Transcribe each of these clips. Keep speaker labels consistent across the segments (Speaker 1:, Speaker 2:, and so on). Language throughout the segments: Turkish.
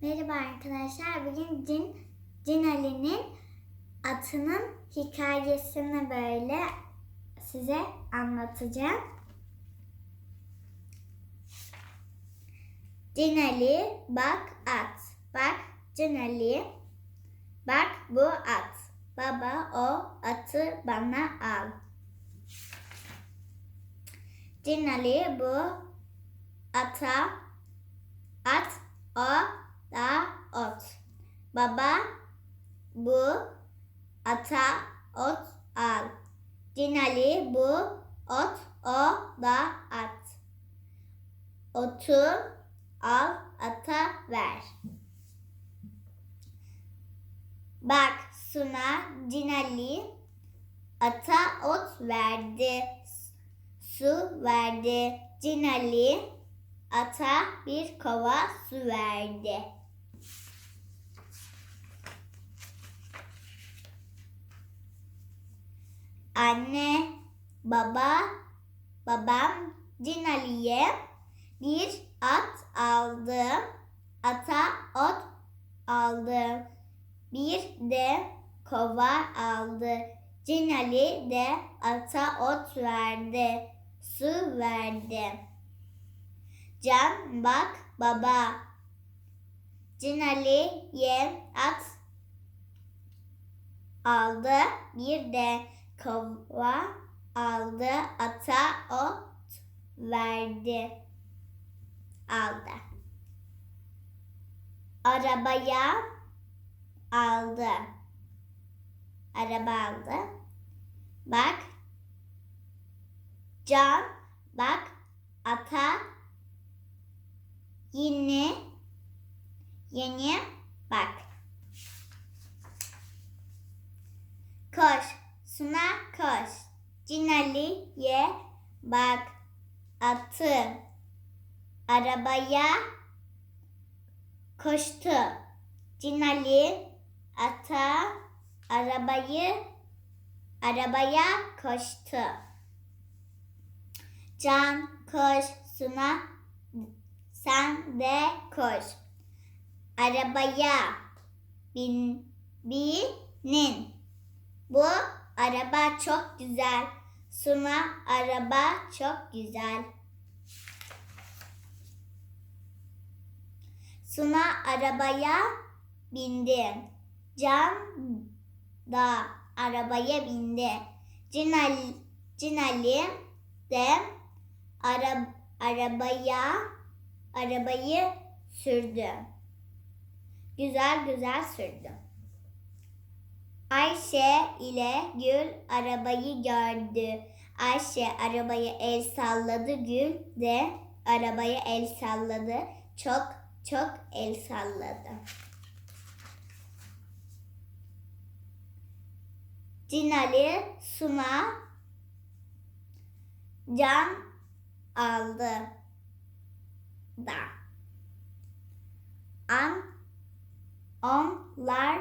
Speaker 1: Merhaba arkadaşlar. Bugün Cin, Cin Ali'nin atının hikayesini böyle size anlatacağım. Cin Ali bak at. Bak Cin Ali. Bak bu at. Baba o atı bana al. Cin Ali bu ata at o da ot. Baba bu ata ot al. Cinali bu ot o da at. Otu al ata ver. Bak Suna Cinali ata ot verdi. Su verdi. Cinali ata bir kova su verdi. Anne, baba, babam Cinali'ye bir at aldı. Ata ot aldı. Bir de kova aldı. Cinali de ata ot verdi. Su verdi. Can bak baba. Cinali'ye at aldı. Bir de kova aldı. Ata ot verdi. Aldı. Arabaya aldı. Araba aldı. Bak. Can bak ata yine yeni bak. Koş, Suna koş. Cinali'ye bak. Atı arabaya koştu. Cinali ata arabayı arabaya koştu. Can koş, Suna sen de koş. Arabaya bin binin. Bu araba çok güzel. Suna araba çok güzel. Suna arabaya bindi. Can da arabaya bindi. Cinali, Cinali de ara, arabaya arabayı sürdü. Güzel güzel sürdü. Ayşe ile Gül arabayı gördü. Ayşe arabaya el salladı. Gül de arabaya el salladı. Çok çok el salladı. Cinali Suna can aldı da. An onlar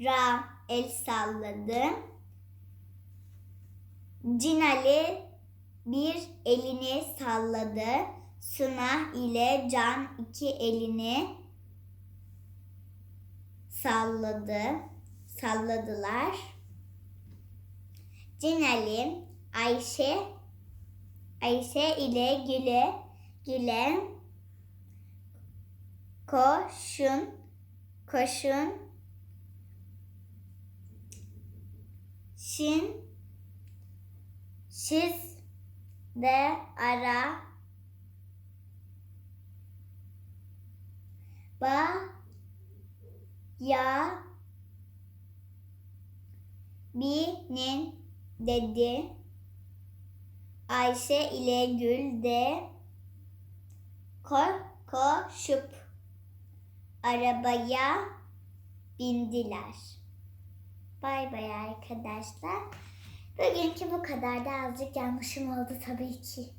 Speaker 1: Ra el salladı. Cinali bir elini salladı. Suna ile Can iki elini salladı. Salladılar. Cinali Ayşe Ayşe ile Güle Güle koşun koşun Şin Şiz de ara Ba Ya Binin dedi. Ayşe ile Gül de ko koşup arabaya bindiler. Bay bay arkadaşlar. Bugünkü bu kadar da azıcık yanlışım oldu tabii ki.